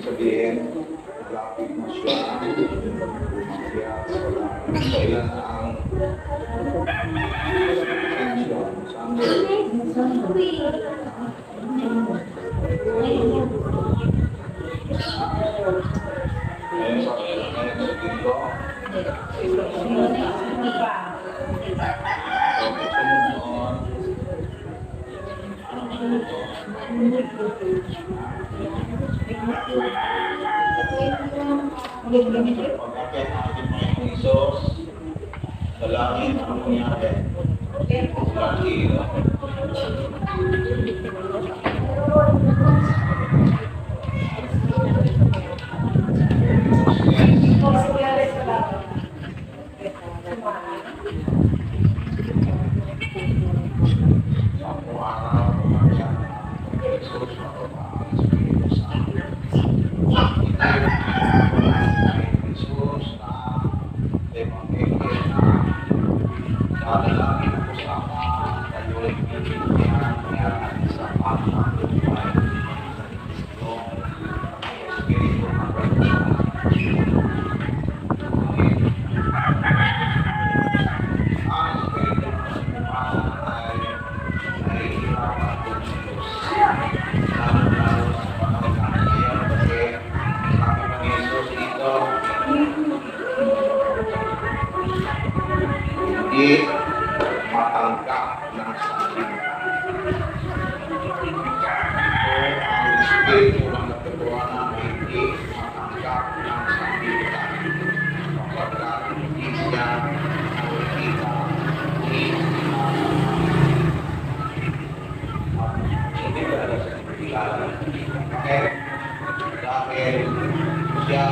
sabihin, malapit na siya, umakyat sa langit. Kailan ang Ascension, Sunday. Ngayon Pagkakit natin mga Isos, sa langit, ano nangyari? Lagi, no? Thank you. Matanggap ng salita. Ito ang Espiritu ng katotohanan na hindi matanggap ng salita. Kapagkat hindi siya nakikita, hindi at hindi talaga siya nakikilala. Bakit? Dahil siya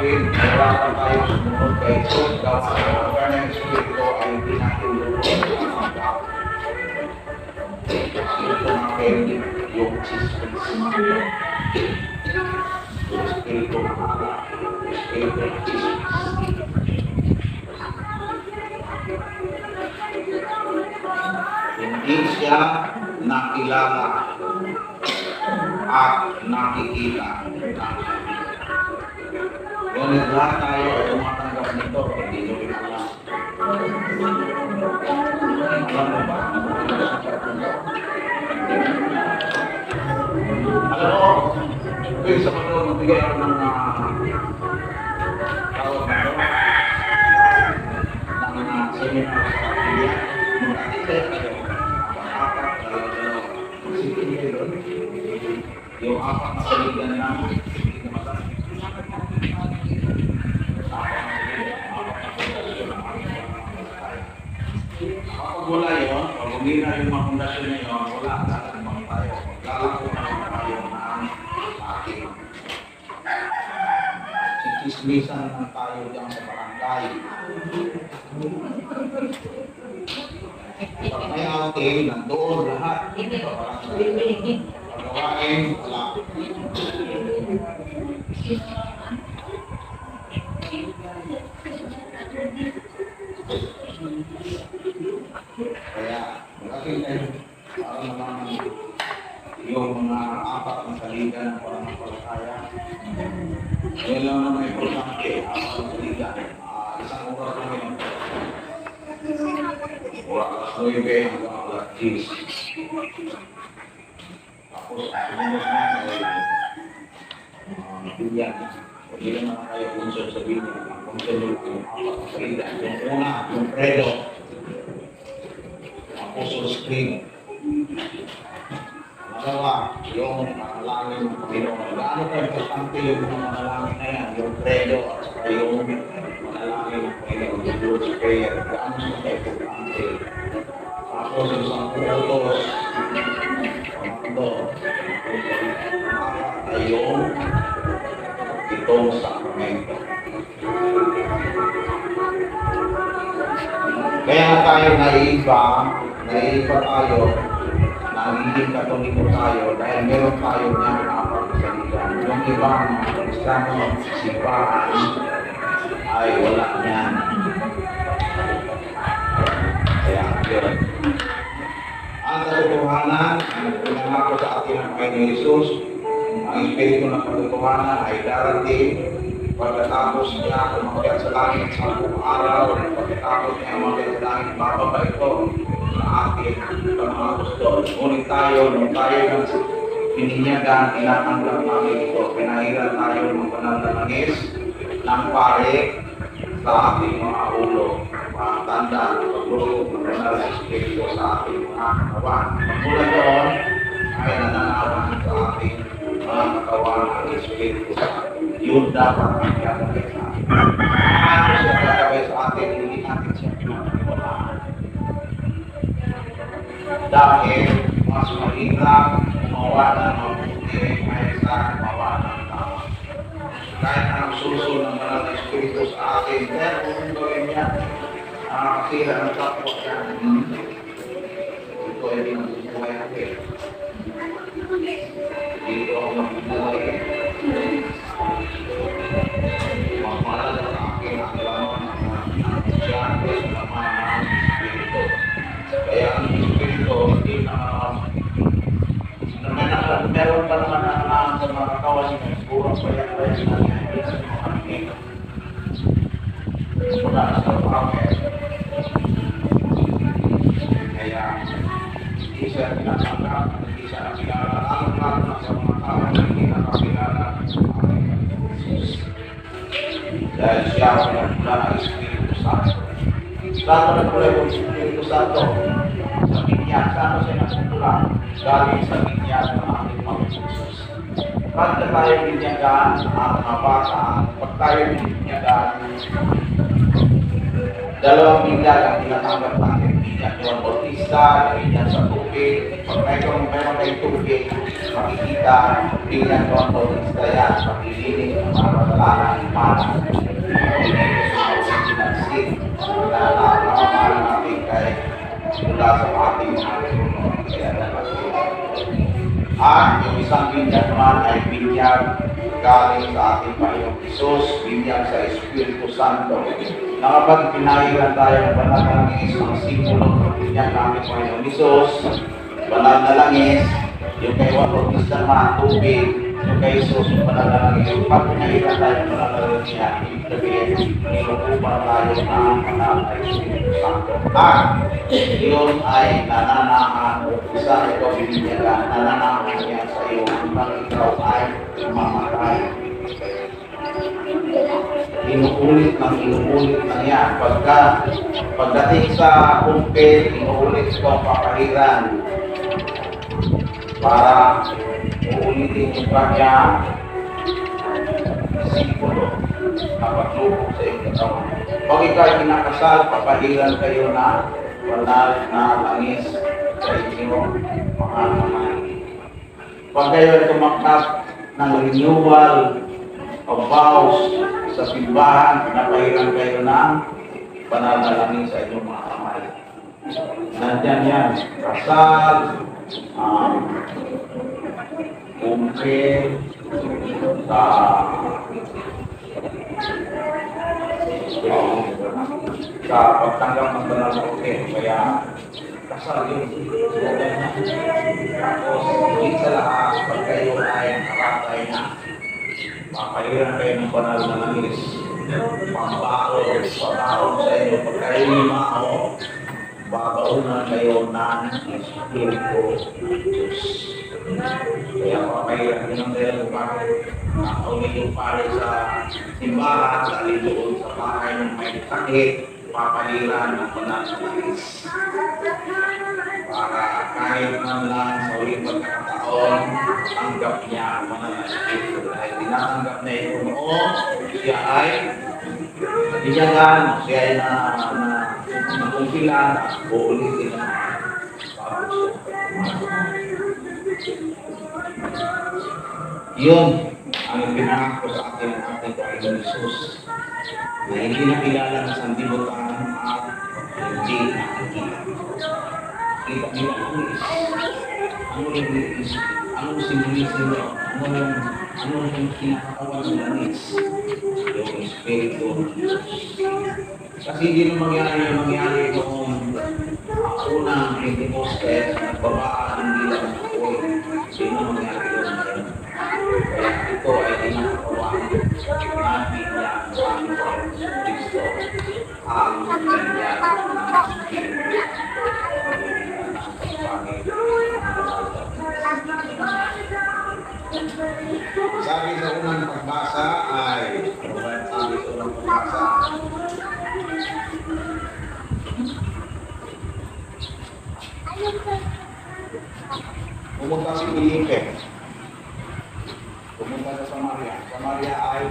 tanggapin, nahihirapan tayong sumunod kay Jesus dahil sa mga ng Espiritu ay hindi natin lulunod ang tanggap. Espiritu natin yung. Yung Espiritu Espiritu chismis. Hindi siya nakilala at nakikita ng Ngunit lahat tayo ay tumatanggap nito, nyo rin alam. Alam mo ba? Alam sa mga magbigay ako hindi na yung mga pundasyon na yun, wala, lalagmang tayo. Lalako na lang tayo ng ating. Sikismisan lang tayo dyan sa barangay. Pag may outing, nandoon lahat. Sa barangay. Pagawain, wala. Kaya, kayo para naman yung mga apat na saligan ng pananampalataya. Yan lang naman importante, apat na saligan. Ah, isang oras lang yun. Oras 9 hanggang alas 10. Tapos, sumunod na ay ah, bilyan. Hindi naman kayo unsur sa bilyan. Konsunod ang mga kapatid. Yung una, yung credo. Apostles Creed. Pangalawa, yung panalangin ng Panginoon. Gaano ka importante yung panalangin na yan, yung credo at saka yung panalangin ng Panginoon, yung Lord's Prayer. Gaano siya ka-importante. Tapos yung isang putos, pangatlo, ay yung itong sakramento. Kaya tayo naiiba, naiiba tayo, nagiging katoliko tayo dahil meron tayo niyang kapagkalitan. Yung ibang kristiyano, sipahan, ay wala niyan. Kaya yun. Ang katotohanan, ang pinangako sa atin ng Panginoon Jesus, ang Espiritu ng katotohanan ay darating pagkatapos niya umakyat sa langit sa buong araw, pagkatapos niya umakyat sa langit, bababa ito sa atin sa mga apostol. Ngunit tayo, nung tayo ng pininyagan, tinatanggap namin ito. Pinahiran tayo ng banal na langis ng pare sa ating mga ulo. Mga tanda, pagluto ng banal na Espiritu sa ating mga katawan. Mula doon, ay nananawan sa ating mga katawan ang Espiritu sa atin. Yun dapat ang gagawin sa atin. Ano siya gagawin sa atin, hindi natin siya pinapaniwalaan. Dahil mas mahirap mawala ng mabuti kaysa mawala ng tama. Kahit ang suso ng Dahil siya ang nagmula ng Espiritu Santo. Saan mo nagmula yung Espiritu? Sa binyag. Galing sa binyag ng ating Panginoon Jesus. Pagka tayo binyagan, ang mga bata, pag tayo binyagan, dalawang binyag ang tinatanggap natin. Binyag ng Bautista, binyag sa tubig. Pag mayroong meron kayong tubig, makikita, binyag ng Bautista yan, makilinig ng mga kasalanan, mana. Original sin, na nakakamahan natin kay mula sa ating mga tunong. Kaya dapat yun. At yung isang binyag naman ay binyag galing sa ating Panginoong Isus, binyag sa Espiritu Santo. Na kapag pinahiran tayo ng banal na langis, ang simbolo ng binyag namin Panginoong Isus, banal na langis, yung kay Juan Bautista tubig, yung kay Isus, yung banal na langis. Yung pag pinahiran tayo ng banal na langis niya, sabihin, nilukupan tayo ng na Espiritu Santo. At yun ay nananahan, isa ito binibigyan, nananahan niya sa iyo hanggang ikaw ay mamatay. Inuulit ng inuulit na niya. Pagka, pagdating sa kumpil, inuulit ito ang papahiran para uulitin yung kanya simbolo na paglupo sa iyong katawan. Pag ikaw ay kinakasal, papahiran kayo na banal na langis sa inyong mga kamay. Pag kayo ay ng renewal of vows sa simbahan, pinapahiran kayo ng banal na langis sa inyong mga kamay. Nandyan yan, kasal, um, kumpil, sa pagtanggap ng banal na ulit. Kaya kasal yun. Tapos, higit sa lahat, pag kayo ay nakatay na, mapahiran kayo ng banal na langis. Pambao, pambao sa inyo. Pag kayo limao, babaunan kayo ng Espiritu ng Diyos. Kaya po kayo ang inang dahil bakit yung pare sa simbahan, dahil doon sa bahay ng may sakit, papaliran ng pananalis. Para kahit man lang sa uling pagkakataon, tanggap niya ang mananalis. Dahil tinatanggap niya ito noon, siya ay Dijagan, siya ay na, na, na uulitin na. Yun ang pinangako sa atin ng ating Panginoon Jesus na hindi nakilala ng sandibutan at hindi nakikita. Kita nila ang is. Ano yung is? Ano yung simbolism nyo? Ano yung ano yung kinakatawan ng langis? Yung Espiritu. Kasi hindi na mangyari yung mangyari noong uh, unang Pentecostes, nagbabaan ng bilang ng apoy. Na mangyari yun. Kaya ito ay kinakatawan natin niya ang Panginoon Kristo ang kanya ng Sabi sa unang pagbasa ay, ano ba yung sabi sa unang pagbasa? Pumunta si Felipe. Pumunta sa Samaria. Samaria ay